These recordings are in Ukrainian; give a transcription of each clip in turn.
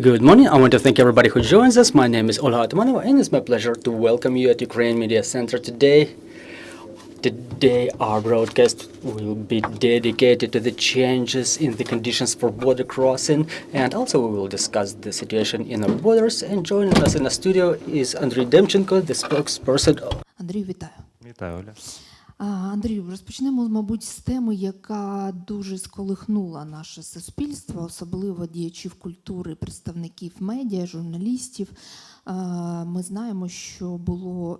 Good morning. I want to thank everybody who joins us. My name is Olha Atmanova, and it's my pleasure to welcome you at Ukraine Media Center today. Today, our broadcast will be dedicated to the changes in the conditions for border crossing, and also we will discuss the situation in our borders. And joining us in the studio is Andriy Demchenko, the spokesperson of Андрію, вітаю. Вітаю, Оля. Андрію, розпочнемо, мабуть, з теми, яка дуже сколихнула наше суспільство, особливо діячів культури, представників медіа, журналістів. Ми знаємо, що було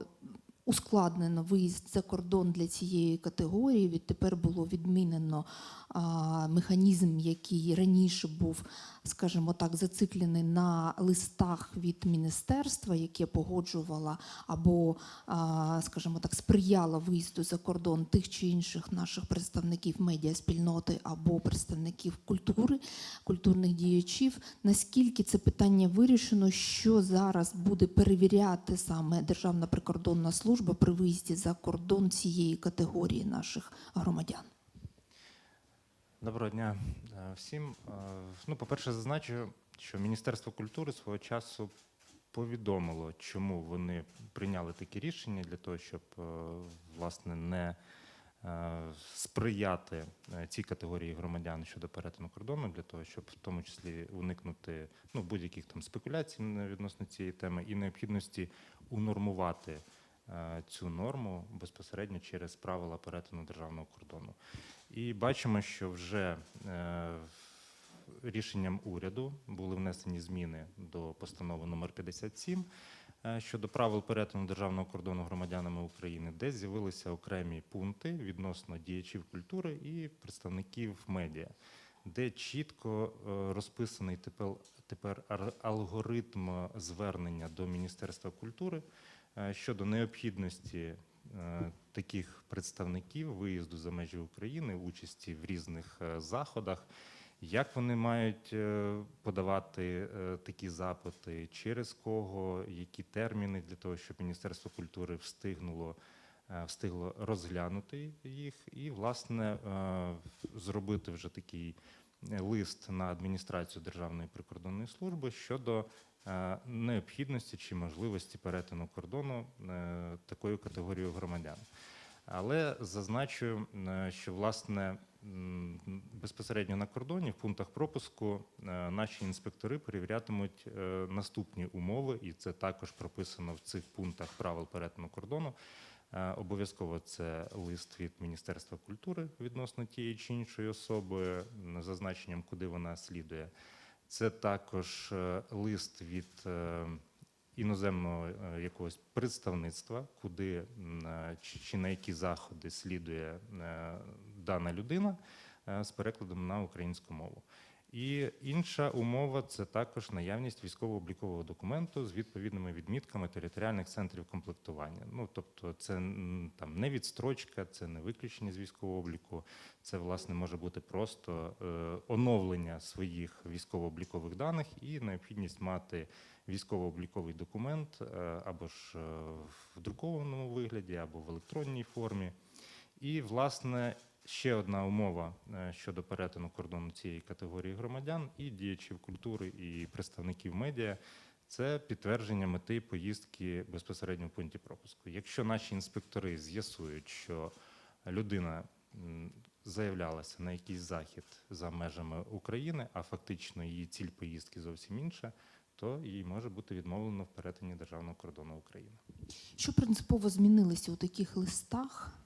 ускладнено виїзд за кордон для цієї категорії. Відтепер було відмінено а, механізм, який раніше був, скажімо так, зациклений на листах від міністерства, яке погоджувало або, а, скажімо так, сприяло виїзду за кордон тих чи інших наших представників медіаспільноти або представників культури, культурних діячів. Наскільки це питання вирішено, що зараз буде перевіряти саме Державна прикордонна служба при виїзді за кордон цієї категорії наших громадян? Доброго дня е, всім. Е, Ну, по-перше, зазначу, що Міністерство культури свого часу повідомило, чому вони прийняли такі рішення для того, щоб е, власне не сприяти цій категорії громадян щодо перетину кордону, для того, щоб в тому числі уникнути ну, будь-яких там спекуляцій відносно цієї теми і необхідності унормувати цю норму безпосередньо через правила перетину державного кордону. І бачимо, що вже е, рішенням уряду були внесені зміни до постанови номер 57 е, щодо правил перетину державного кордону громадянами України, де з'явилися окремі пункти відносно діячів культури і представників медіа, де чітко е, розписаний тепер, алгоритм звернення до Міністерства культури е, щодо необхідності е, таких представників виїзду за межі України, участі в різних е, заходах. Як вони мають е, подавати е, такі запити, через кого, які терміни для того, щоб Міністерство культури встигнуло, е, встигло розглянути їх і, власне, е, зробити вже такий е, лист на адміністрацію Державної прикордонної служби щодо е, необхідності чи можливості перетину кордону е, такою категорією громадян. Але зазначу, е, що власне безпосередньо на кордоні в пунктах пропуску е, наші інспектори перевірятимуть е, наступні умови, і це також прописано в цих пунктах правил перетину кордону. Е, Обов'язково це лист від Міністерства культури відносно тієї чи іншої особи, зазначенням, куди вона слідує. Це також е, лист від е, іноземного е, якогось представництва, куди чи, на які заходи слідує дана людина з перекладом на українську мову. І інша умова це також наявність військово-облікового документу з відповідними відмітками територіальних центрів комплектування. Ну тобто, це там не відстрочка, це не виключення з військового обліку. Це власне може бути просто е, оновлення своїх військово-облікових даних і необхідність мати військово-обліковий документ е, або ж е, в друкованому вигляді, або в електронній формі. І, власне, ще одна умова е, щодо перетину кордону цієї категорії громадян і діячів культури і представників медіа. Це підтвердження мети поїздки безпосередньо в пункті пропуску. Якщо наші інспектори з'ясують, що людина заявлялася на якийсь захід за межами України, а фактично її ціль поїздки зовсім інша, то їй може бути відмовлено в перетині державного кордону України. Що принципово змінилося у таких листах?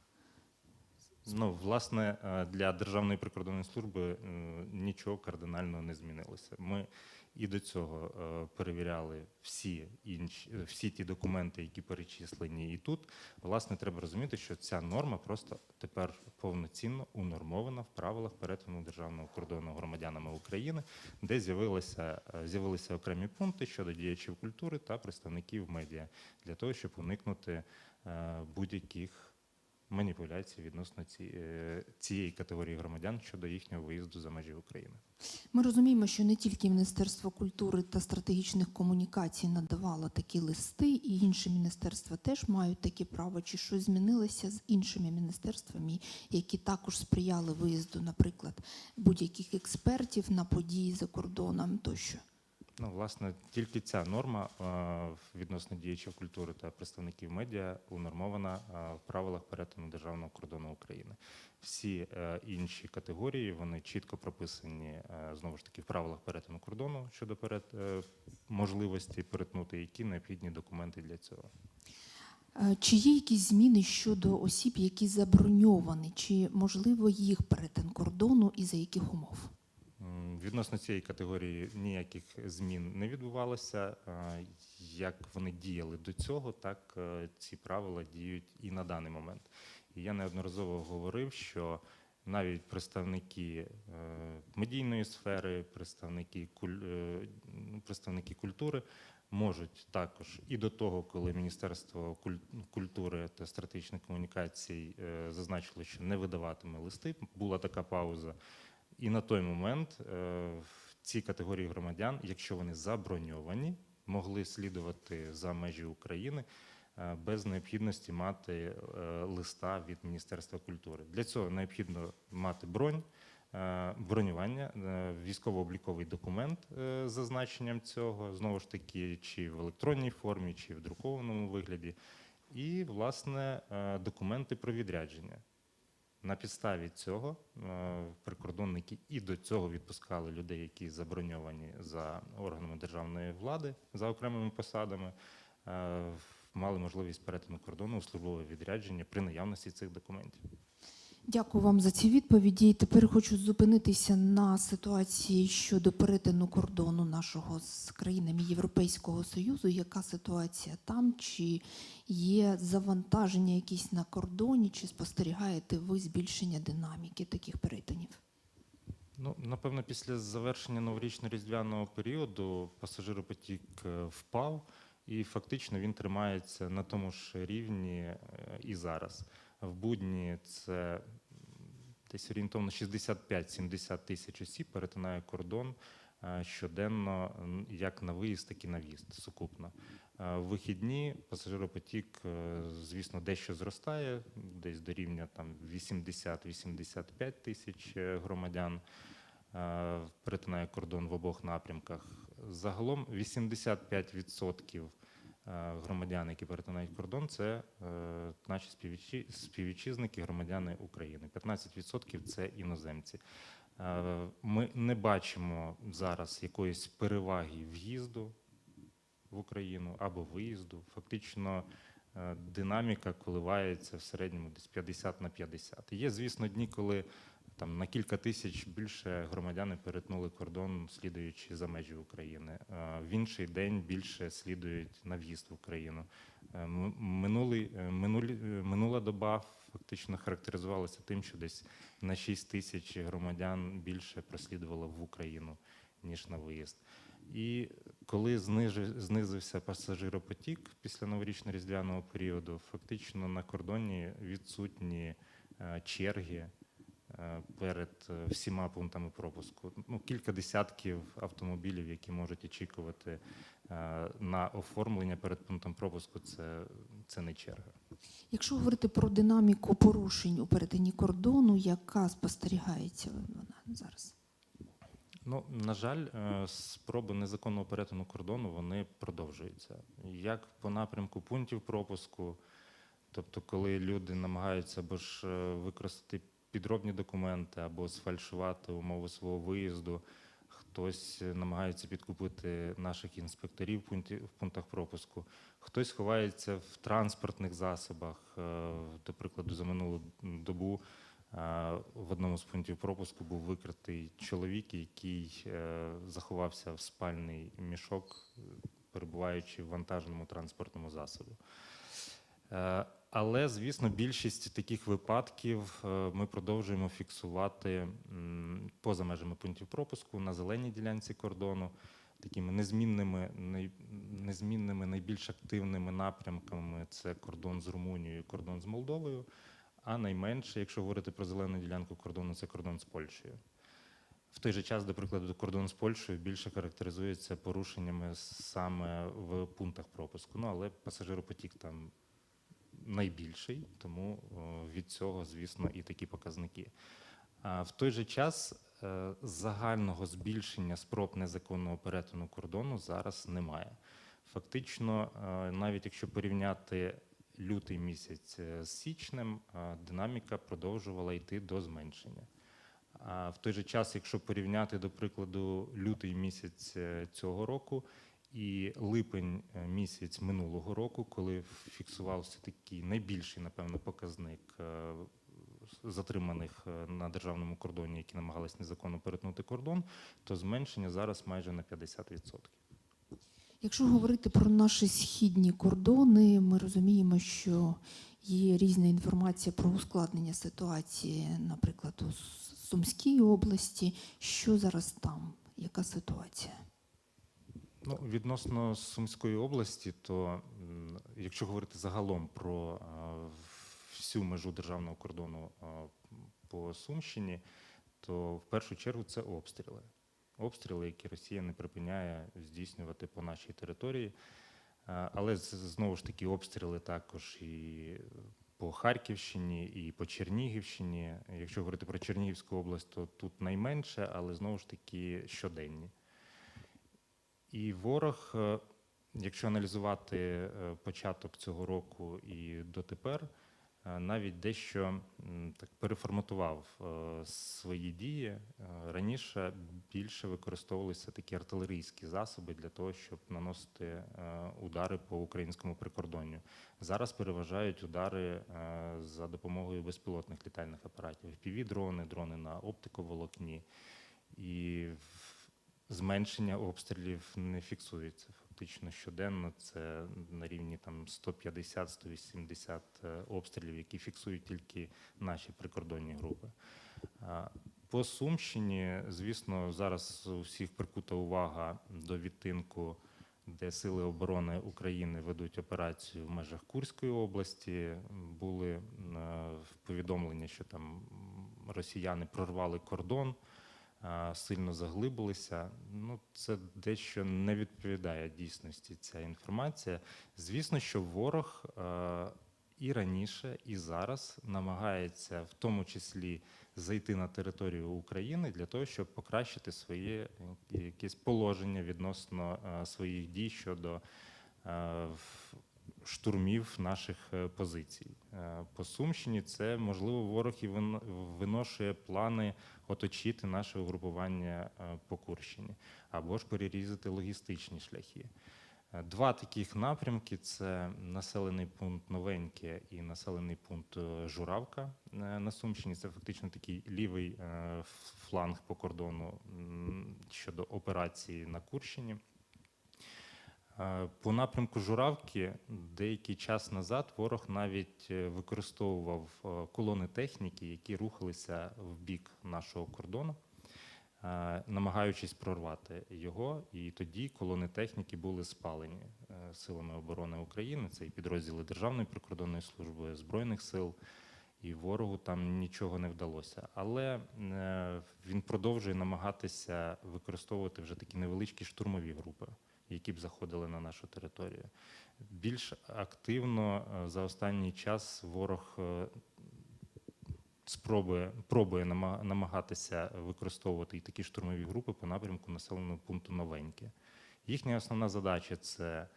Ну, власне, е, для Державної прикордонної служби е, нічого кардинального не змінилося. Ми і до цього е, перевіряли всі інші всі ті документи, які перечислені, і тут власне треба розуміти, що ця норма просто тепер повноцінно унормована в правилах перетину державного кордону громадянами України, де з'явилися з'явилися окремі пункти щодо діячів культури та представників медіа для того, щоб уникнути будь-яких маніпуляцій відносно е, цієї категорії громадян щодо їхнього виїзду за межі України. Ми розуміємо, що не тільки Міністерство культури та стратегічних комунікацій надавало такі листи, і інші міністерства теж мають таке право. Чи щось змінилося з іншими міністерствами, які також сприяли виїзду, наприклад, будь-яких експертів на події за кордоном тощо? Ну, власне, тільки ця норма е, відносно діячів культури та представників медіа унормована е, в правилах перетину державного кордону України. Всі е, інші категорії вони чітко прописані знову ж таки в правилах перетину кордону щодо перет, е, можливості перетнути, які необхідні документи для цього. Чи є якісь зміни щодо осіб, які заброньовані, чи можливо їх перетин кордону і за яких умов? Відносно цієї категорії ніяких змін не відбувалося. Е, Як вони діяли до цього, так е, ці правила діють і на даний момент. І я неодноразово говорив, що навіть представники е, медійної сфери, представники, ну, представники культури можуть також і до того, коли Міністерство культури та стратегічних комунікацій зазначило, що не видаватиме листи, була така пауза. І на той момент е, ці категорії громадян, якщо вони заброньовані, могли слідувати за межі України е, без необхідності мати е, листа від Міністерства культури. Для цього необхідно мати бронь, бронювання, військово-обліковий документ з зазначенням цього, знову ж таки, чи в електронній формі, чи в друкованому вигляді, і, власне, документи про відрядження. На підставі цього е, прикордонники і до цього відпускали людей, які заброньовані за органами державної влади за окремими посадами, е, мали можливість перетину кордону у службове відрядження при наявності цих документів. Дякую вам за ці відповіді. Тепер хочу зупинитися на ситуації щодо перетину кордону нашого з країнами Європейського Союзу. Яка ситуація там? Чи є завантаження якісь на кордоні, чи спостерігаєте ви збільшення динаміки таких перетинів? Ну, напевно, після завершення новорічно-різдвяного періоду пасажиропотік е, впав, і фактично він тримається на тому ж рівні е, і зараз. В будні це десь орієнтовно 65-70 тисяч осіб перетинає кордон е, щоденно, як на виїзд, так і на в'їзд сукупно. Е, В вихідні пасажиропотік, е, звісно, дещо зростає, десь до рівня там 80-85 тисяч громадян перетинає кордон в обох напрямках. Загалом 85% е, громадян, які перетинають кордон, це е, наші співвітчи- співвітчизники, громадяни України. 15% це іноземці. Е, Ми не бачимо зараз якоїсь переваги в'їзду в Україну або виїзду. Фактично динаміка коливається в середньому десь 50 на 50. Є, звісно, дні, коли там на кілька тисяч більше громадяни перетнули кордон, слідуючи за межі України. Е, В інший день більше слідують на в'їзд в Україну. Е, Минулий, е, минулі, минула доба фактично характеризувалася тим, що десь на 6 тисяч громадян більше прослідувало в Україну, ніж на виїзд. І коли знизився пасажиропотік після новорічно-різдвяного періоду, фактично на кордоні відсутні черги перед е, всіма пунктами пропуску. Ну, кілька десятків автомобілів, які можуть очікувати е, на оформлення перед пунктом пропуску, це, це не черга. Якщо говорити про динаміку порушень у перетині кордону, яка спостерігається вона зараз? Ну, на жаль, е, спроби незаконного перетину кордону вони продовжуються. Як по напрямку пунктів пропуску, тобто, коли люди намагаються або ж е, використати підробні документи, або сфальшувати умови свого виїзду, хтось е, намагається підкупити наших інспекторів в пунктах пропуску, хтось ховається в транспортних засобах. Е, До прикладу, за минулу добу Е, В одному з пунктів пропуску був викритий чоловік, який заховався в спальний мішок, перебуваючи в вантажному транспортному засобі. Але, звісно, більшість таких випадків е, ми продовжуємо фіксувати поза межами пунктів пропуску на зеленій ділянці кордону. Такими незмінними, незмінними найбільш активними напрямками це кордон з Румунією, кордон з Молдовою. А найменше, якщо говорити про зелену ділянку кордону, це кордон з Польщею. В той же час, до прикладу, кордон з Польщею більше характеризується порушеннями саме в пунктах пропуску. Ну, але пасажиропотік там найбільший, тому від цього, звісно, і такі показники. В той же час е, загального збільшення спроб незаконного перетину кордону зараз немає. Фактично, е, навіть якщо порівняти лютий місяць е, з січнем, е, динаміка продовжувала йти до зменшення. А в той же час, якщо порівняти, до прикладу, лютий місяць е, цього року і липень е, місяць минулого року, коли фіксувався такий найбільший, напевно, показник е, затриманих е, на державному кордоні, які намагались незаконно перетнути кордон, то зменшення зараз майже на 50%. Якщо говорити про наші східні кордони, ми розуміємо, що є різна інформація про ускладнення ситуації, наприклад, у Сумській області. Що зараз там? Яка ситуація? Ну, відносно Сумської області, то якщо говорити загалом про всю межу державного кордону по Сумщині, то в першу чергу це обстріли. Обстріли, які Росія не припиняє здійснювати по нашій території. Але знову ж таки обстріли також і по Харківщині, і по Чернігівщині. Якщо говорити про Чернігівську область, то тут найменше, але знову ж таки щоденні. І ворог, е, якщо аналізувати е, початок цього року і дотепер, е, навіть дещо так переформатував свої дії. Раніше більше використовувалися такі артилерійські засоби для того, щоб наносити удари по українському прикордонню. Зараз переважають удари за допомогою безпілотних літальних апаратів. FPV-дрони, дрони на оптиковолокні. І в- зменшення обстрілів не фіксується. Фактично щоденно це на рівні там 150-180 е, обстрілів, які фіксують тільки наші прикордонні групи. По Сумщині, звісно, зараз у всіх прикута увага до відтинку, де Сили оборони України ведуть операцію в межах Курської області. Були е, повідомлення, що там росіяни прорвали кордон сильно заглибилися. Ну, це дещо не відповідає дійсності ця інформація. Звісно, що ворог і раніше, і зараз намагається в тому числі зайти на територію України для того, щоб покращити своє якесь положення відносно своїх дій щодо штурмів наших е, позицій. Е, По Сумщині це можливо ворог і вин- виношує плани оточити наше угрупування е, по Курщині або ж перерізати логістичні шляхи. Два таких напрямки: це населений пункт Новеньке і населений пункт Журавка на Сумщині. Це фактично такий лівий фланг по кордону щодо операції на Курщині. Е, По напрямку Журавки деякий час назад ворог навіть е, використовував е, колони техніки, які рухалися в бік нашого кордону, намагаючись прорвати його. І тоді колони техніки були спалені силами оборони України. Це і підрозділи Державної прикордонної служби, Збройних сил. І ворогу там нічого не вдалося. Але він продовжує намагатися використовувати вже такі невеличкі штурмові групи, які б заходили на нашу територію. Більш активно е, за останній час ворог е, спробує пробує намагатися використовувати і такі штурмові групи по напрямку населеного пункту Новеньке. Їхня основна задача це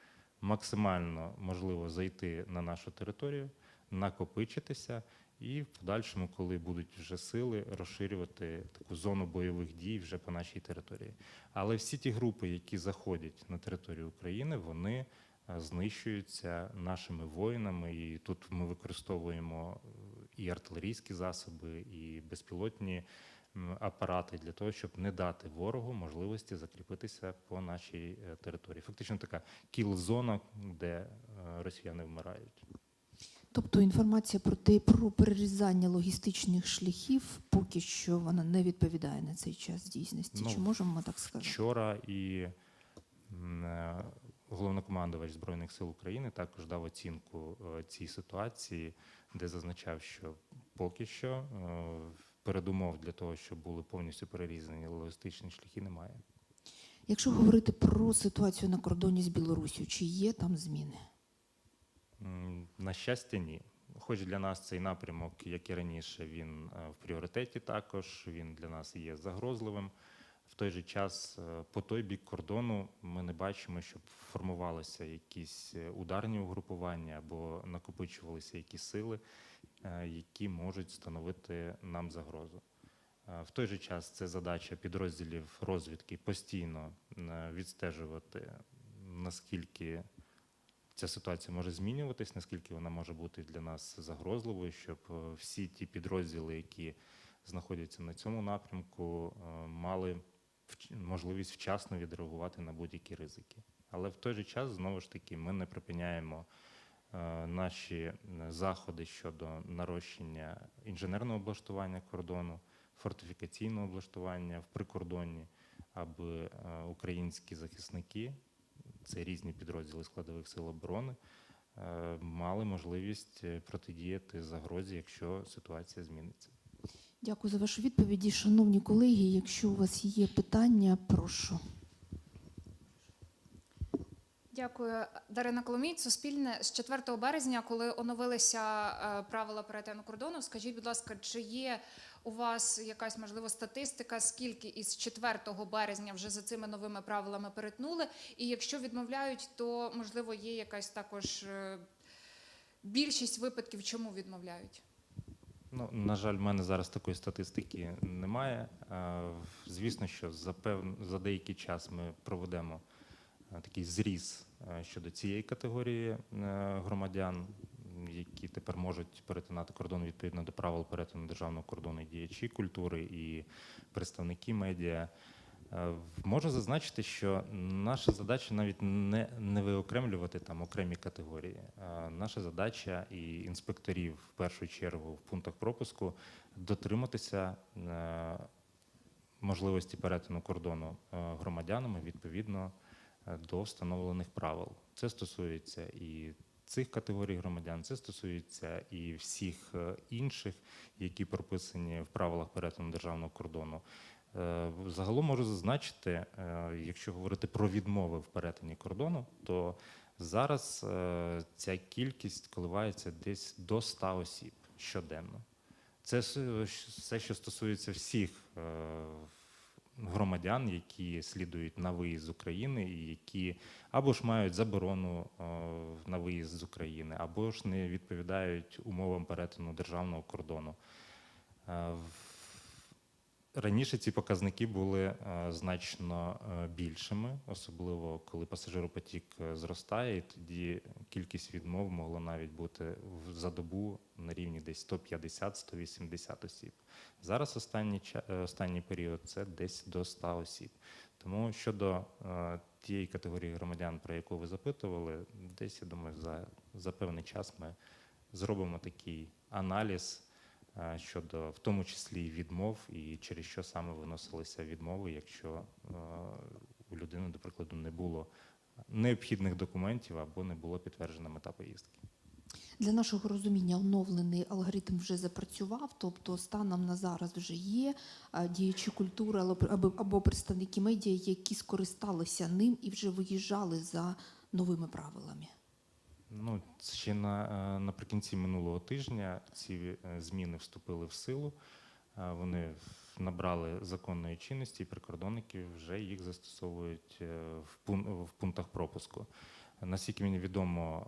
максимально можливо зайти на нашу територію, накопичитися і в подальшому, коли будуть вже сили, розширювати таку зону бойових дій вже по нашій території. Але всі ті групи, які заходять на територію України, вони е, знищуються нашими воїнами. І тут ми використовуємо е, і артилерійські засоби, і безпілотні апарати для того, щоб не дати ворогу можливості закріпитися по нашій е, території. Фактично така кіл-зона, де росіяни вмирають. Тобто інформація про те, про перерізання логістичних шляхів поки що вона не відповідає на цей час дійсності. Ну, Чи можемо ми так сказати? Вчора і е, головнокомандувач Збройних сил України також дав оцінку е, цій ситуації, де зазначав, що поки що е, передумов для того, щоб були повністю перерізані логістичні шляхи, немає. Якщо говорити про ситуацію на кордоні з Білоруссю, чи є там зміни? На щастя, ні. Хоч для нас цей напрямок, як і раніше, він е, в пріоритеті також, він для нас є загрозливим. В той же час, е, по той бік кордону, ми не бачимо, щоб формувалися якісь е, ударні угрупування або накопичувалися якісь сили, які можуть становити нам загрозу. В той же час це задача підрозділів розвідки постійно відстежувати, наскільки ця ситуація може змінюватись, наскільки вона може бути для нас загрозливою, щоб е, всі ті підрозділи, які знаходяться на цьому напрямку, е, мали можливість вчасно відреагувати на будь-які ризики. Але в той же час, знову ж таки, ми не припиняємо е, наші заходи щодо нарощення інженерного облаштування кордону, фортифікаційного облаштування в прикордонні, аби українські захисники це різні підрозділи складових сил оборони, е, мали можливість е, протидіяти загрозі, якщо ситуація зміниться. Дякую за вашу відповіді. Шановні колеги, якщо у вас є питання, прошу. Дякую, Дарина Коломій. Суспільне з 4 березня, коли оновилися е, правила перетину кордону. Скажіть, будь ласка, чи є у вас якась можливо статистика, скільки із 4 березня вже за цими новими правилами перетнули? І якщо відмовляють, то можливо є якась також е, більшість випадків, чому відмовляють? Ну, на жаль, в мене зараз такої статистики немає. Е, Звісно, що за, пев... за деякий час ми проведемо такий зріз щодо цієї категорії е, громадян, які тепер можуть перетинати кордон відповідно до правил перетину державного кордону і діячі культури і представники медіа. Е, Можу зазначити, що наша задача навіть не, не виокремлювати там окремі категорії. Наша задача і інспекторів в першу чергу в пунктах пропуску дотриматися е, можливості перетину кордону е, громадянами відповідно е, до встановлених правил. Це стосується і цих категорій громадян, це стосується і всіх е, інших, які прописані в правилах перетину державного кордону. Е, Загалом можу зазначити, е, якщо говорити про відмови в перетині кордону, то зараз е, ця кількість коливається десь до 100 осіб щоденно. Це все, що стосується всіх е, громадян, які слідують на виїзд з України і які або ж мають заборону е, на виїзд з України, або ж не відповідають умовам перетину державного кордону. Раніше ці показники були е, значно е, більшими, особливо коли пасажиропотік е, зростає, і тоді кількість відмов могла навіть бути за добу на рівні десь 150-180 осіб. Зараз останній, останній період це десь до 100 осіб. Тому щодо тієї категорії громадян, про яку ви запитували, десь я думаю, за, за певний час ми зробимо такий аналіз щодо в тому числі відмов, і через що саме виносилися відмови, якщо е, у людини, до прикладу, не було необхідних документів або не було підтверджена мета поїздки. Для нашого розуміння оновлений алгоритм вже запрацював, тобто станом на зараз вже є а, діячі культури або представники медіа, які скористалися ним і вже виїжджали за новими правилами. Ну, ще на, е, наприкінці минулого тижня ці е, зміни вступили в силу. Е, Вони набрали законної чинності, і прикордонники вже їх застосовують в пунктах пропуску. Наскільки мені відомо,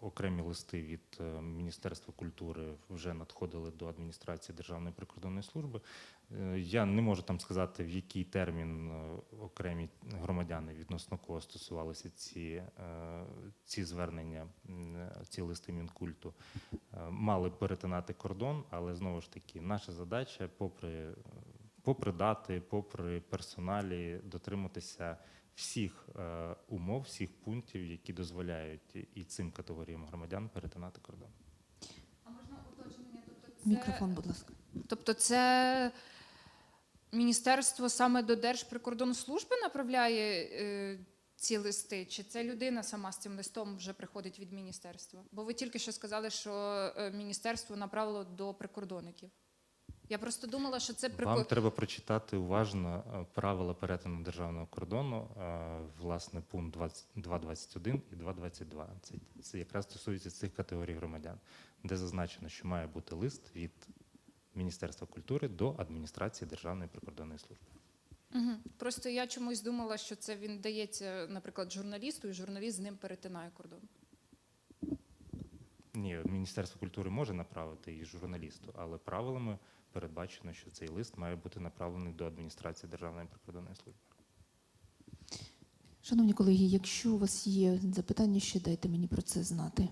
е, окремі листи від е, Міністерства культури вже надходили до адміністрації Державної прикордонної служби. Е, Я не можу там сказати, в який термін окремі громадяни відносно кого стосувалися ці, ці звернення, ці листи Мінкульту, мали перетинати кордон, але знову ж таки, наша задача, попри, попри дати, попри персоналі, дотриматися всіх е, умов, всіх пунктів, які дозволяють і цим категоріям громадян перетинати кордон. А можна уточнення? Тобто це, Мікрофон, будь ласка. тобто це міністерство саме до Держприкордонслужби направляє е, ці листи? Чи це людина сама з цим листом вже приходить від міністерства? Бо ви тільки що сказали, що е, міністерство направило до прикордонників. Я просто думала, що це Вам треба прочитати уважно е, правила перетину державного кордону, е, власне, пункт 2.21 і 2.22. Це, це якраз стосується цих категорій громадян, де зазначено, що має бути лист від Міністерства культури до адміністрації Державної прикордонної служби. Угу. Просто я чомусь думала, що це він дається, наприклад, журналісту, і журналіст з ним перетинає кордон. Ні, Міністерство культури може направити і журналісту, але правилами передбачено, що цей лист має бути направлений до адміністрації Державної прикордонної служби. Шановні колеги, якщо у вас є запитання, ще дайте мені про це знати.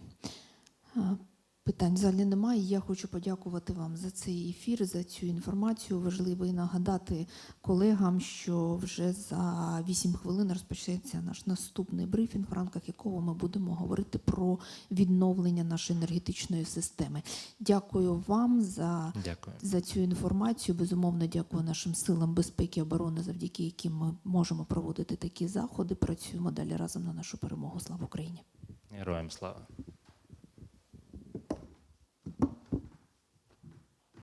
Питань в залі немає. Я хочу подякувати вам за цей ефір, за цю інформацію. Важливо і нагадати колегам, що вже за 8 хвилин розпочнеться наш наступний брифінг, в рамках якого ми будемо говорити про відновлення нашої енергетичної системи. Дякую вам за Дякую. за цю інформацію. Безумовно, дякую нашим силам безпеки і оборони, завдяки яким ми можемо проводити такі заходи. Працюємо далі разом на нашу перемогу. Слава Україні! Героям слава.